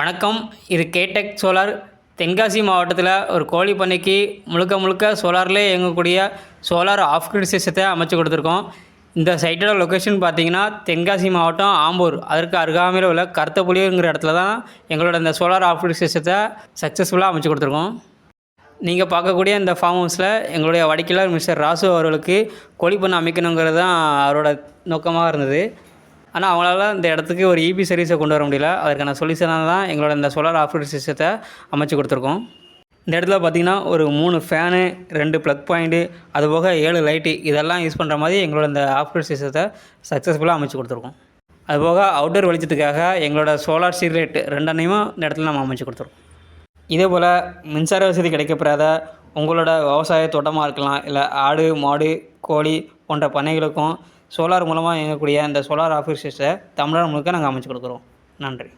வணக்கம். இது கேடெக் சோலார் தென்காசி மாவட்டத்தில் ஒரு கோழி பண்ணைக்கு முழுக்க முழுக்க சோலார்லேயே இயங்கக்கூடிய சோலார் ஆஃப் கிரிட் சிஸ்டத்தை அமைச்சு கொடுத்துருக்கோம். இந்த சைட்டோட லொக்கேஷன் பார்த்தீங்கன்னா தென்காசி மாவட்டம் ஆம்பூர். அதற்கு அருகாமையில் உள்ள கருத்தப்புலிங்கிற இடத்துல தான் எங்களோட இந்த சோலார் ஆஃப் கிரிட் சிஸ்டத்தை சக்ஸஸ்ஃபுல்லாக அமைச்சு கொடுத்துருக்கோம். நீங்கள் பார்க்கக்கூடிய இந்த ஃபார்ம் ஹவுஸில் எங்களுடைய வடிக்கையாளர் மிஸ்டர் ராசு அவர்களுக்கு கோழி பண்ணை அமைக்கணுங்கிறது தான் அவரோட நோக்கமாக இருந்தது. ஆனால் அவங்களால இந்த இடத்துக்கு ஒரு இபி சர்வீஸை கொண்டு வர முடியல. அதற்கான சொல்யூஷனாக தான் எங்களோட இந்த சோலார் ஆஃப்ரேட் சிஸ்டத்தை அமைச்சு கொடுத்துருக்கோம். இந்த இடத்துல பார்த்திங்கன்னா ஒரு மூணு ஃபேனு ரெண்டு ப்ளக் பாயிண்ட்டு அதுபோக ஏழு லைட்டு இதெல்லாம் யூஸ் பண்ணுற மாதிரி எங்களோட இந்த ஆஃப்ரேட் சிஸ்டத்தை சக்ஸஸ்ஃபுல்லாக அமைச்சு கொடுத்துருக்கோம். அதுபோக அவுட்டோர் வெளிச்சத்துக்காக எங்களோட சோலார் சீர்லைட் ரெண்டனையும் இந்த இடத்துல நம்ம அமைச்சு கொடுத்துருக்கோம். இதே போல் மின்சார வசதி கிடைக்கப்படாத உங்களோட விவசாய தோட்டமாக இருக்கலாம் இல்லை ஆடு மாடு கோழி போன்ற பண்ணைகளுக்கும் சோலார் மூலமாக இயங்கக்கூடிய இந்த சோலார் ஆஃபீஸஸை தமிழ்நாடு முழுக்க நாங்கள் அமைச்சு கொடுக்குறோம். நன்றி.